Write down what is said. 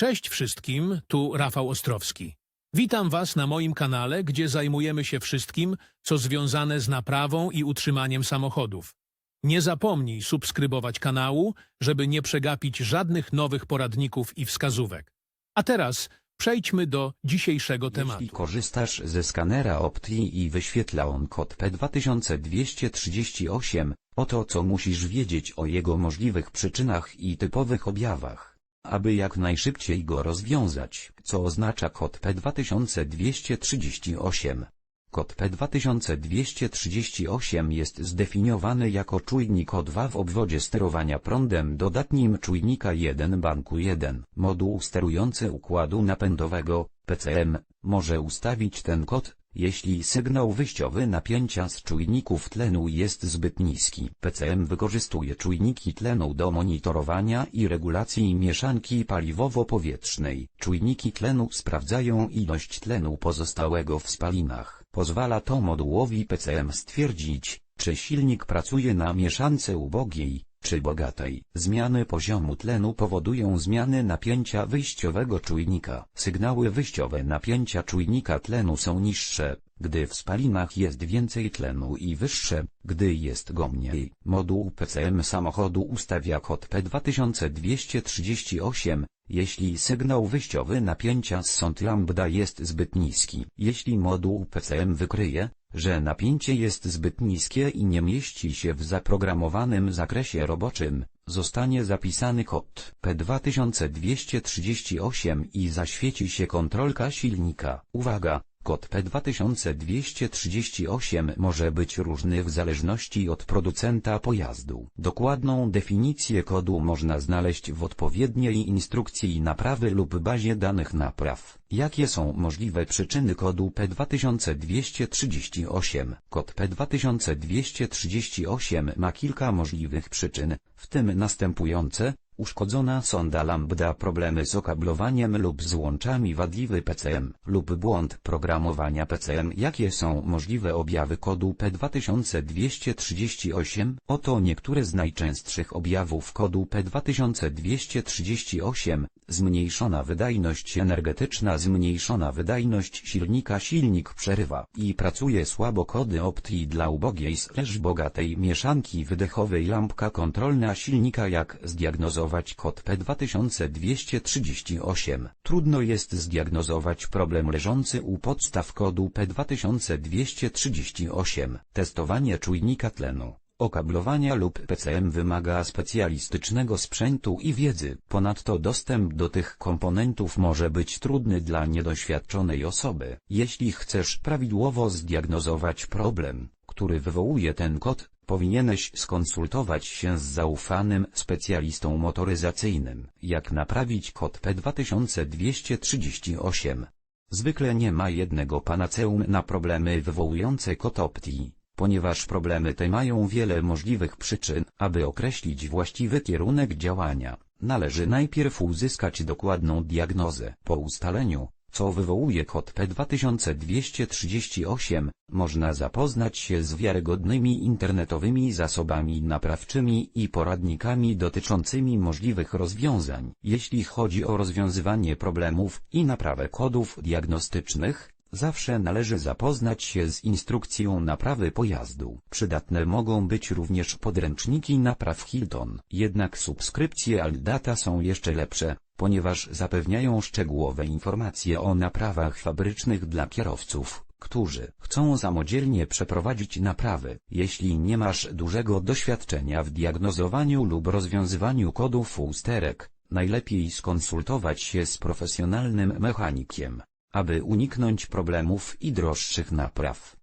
Cześć wszystkim, tu Rafał Ostrowski. Witam Was na moim kanale, gdzie zajmujemy się wszystkim, co związane z naprawą i utrzymaniem samochodów. Nie zapomnij subskrybować kanału, żeby nie przegapić żadnych nowych poradników i wskazówek. A teraz przejdźmy do dzisiejszego tematu. Jeśli korzystasz ze skanera Opti i wyświetla on kod P2238, oto co musisz wiedzieć o jego możliwych przyczynach i typowych objawach. Aby jak najszybciej go rozwiązać, co oznacza kod P2238. Kod P2238 jest zdefiniowany jako czujnik O2 w obwodzie sterowania prądem dodatnim czujnika 1 banku 1. Moduł sterujący układu napędowego, PCM, może ustawić ten kod, jeśli sygnał wyjściowy napięcia z czujników tlenu jest zbyt niski. PCM wykorzystuje czujniki tlenu do monitorowania i regulacji mieszanki paliwowo-powietrznej. Czujniki tlenu sprawdzają ilość tlenu pozostałego w spalinach. Pozwala to modułowi PCM stwierdzić, czy silnik pracuje na mieszance ubogiej, czy bogatej. Zmiany poziomu tlenu powodują zmiany napięcia wyjściowego czujnika. Sygnały wyjściowe napięcia czujnika tlenu są niższe, gdy w spalinach jest więcej tlenu i wyższe, gdy jest go mniej. Moduł PCM samochodu ustawia kod P2238, jeśli sygnał wyjściowy napięcia z sąd lambda jest zbyt niski. Jeśli moduł PCM wykryje, że napięcie jest zbyt niskie i nie mieści się w zaprogramowanym zakresie roboczym, zostanie zapisany kod P2238 i zaświeci się kontrolka silnika. Uwaga! Kod P2238 może być różny w zależności od producenta pojazdu. Dokładną definicję kodu można znaleźć w odpowiedniej instrukcji naprawy lub bazie danych napraw. Jakie są możliwe przyczyny kodu P2238? Kod P2238 ma kilka możliwych przyczyn, w tym następujące, uszkodzona sonda lambda problemy z okablowaniem lub złączami wadliwy PCM lub błąd programowania PCM Jakie są możliwe objawy kodu P2238? Oto niektóre z najczęstszych objawów kodu P2238 Zmniejszona wydajność energetyczna Zmniejszona wydajność silnika Silnik przerywa i pracuje słabo. Kody optii dla ubogiej slash bogatej mieszanki wydechowej Lampka kontrolna silnika Jak zdiagnozować kod P2238 Trudno jest zdiagnozować problem leżący u podstaw kodu P2238 Testowanie czujnika tlenu okablowania lub PCM wymaga specjalistycznego sprzętu i wiedzy. Ponadto dostęp do tych komponentów może być trudny dla niedoświadczonej osoby. Jeśli chcesz prawidłowo zdiagnozować problem, który wywołuje ten kod, powinieneś skonsultować się z zaufanym specjalistą motoryzacyjnym. Jak naprawić kod P2238? Zwykle nie ma jednego panaceum na problemy wywołujące kod optii ponieważ problemy te mają wiele możliwych przyczyn. Aby określić właściwy kierunek działania, należy najpierw uzyskać dokładną diagnozę. Po ustaleniu, co wywołuje kod P2238, można zapoznać się z wiarygodnymi internetowymi zasobami naprawczymi i poradnikami dotyczącymi możliwych rozwiązań. Jeśli chodzi o rozwiązywanie problemów i naprawę kodów diagnostycznych, Zawsze należy zapoznać się z instrukcją naprawy pojazdu. Przydatne mogą być również podręczniki napraw Hilton. Jednak subskrypcje Aldata są jeszcze lepsze, ponieważ zapewniają szczegółowe informacje o naprawach fabrycznych dla kierowców, którzy chcą samodzielnie przeprowadzić naprawy. Jeśli nie masz dużego doświadczenia w diagnozowaniu lub rozwiązywaniu kodów usterek, najlepiej skonsultować się z profesjonalnym mechanikiem aby uniknąć problemów i droższych napraw.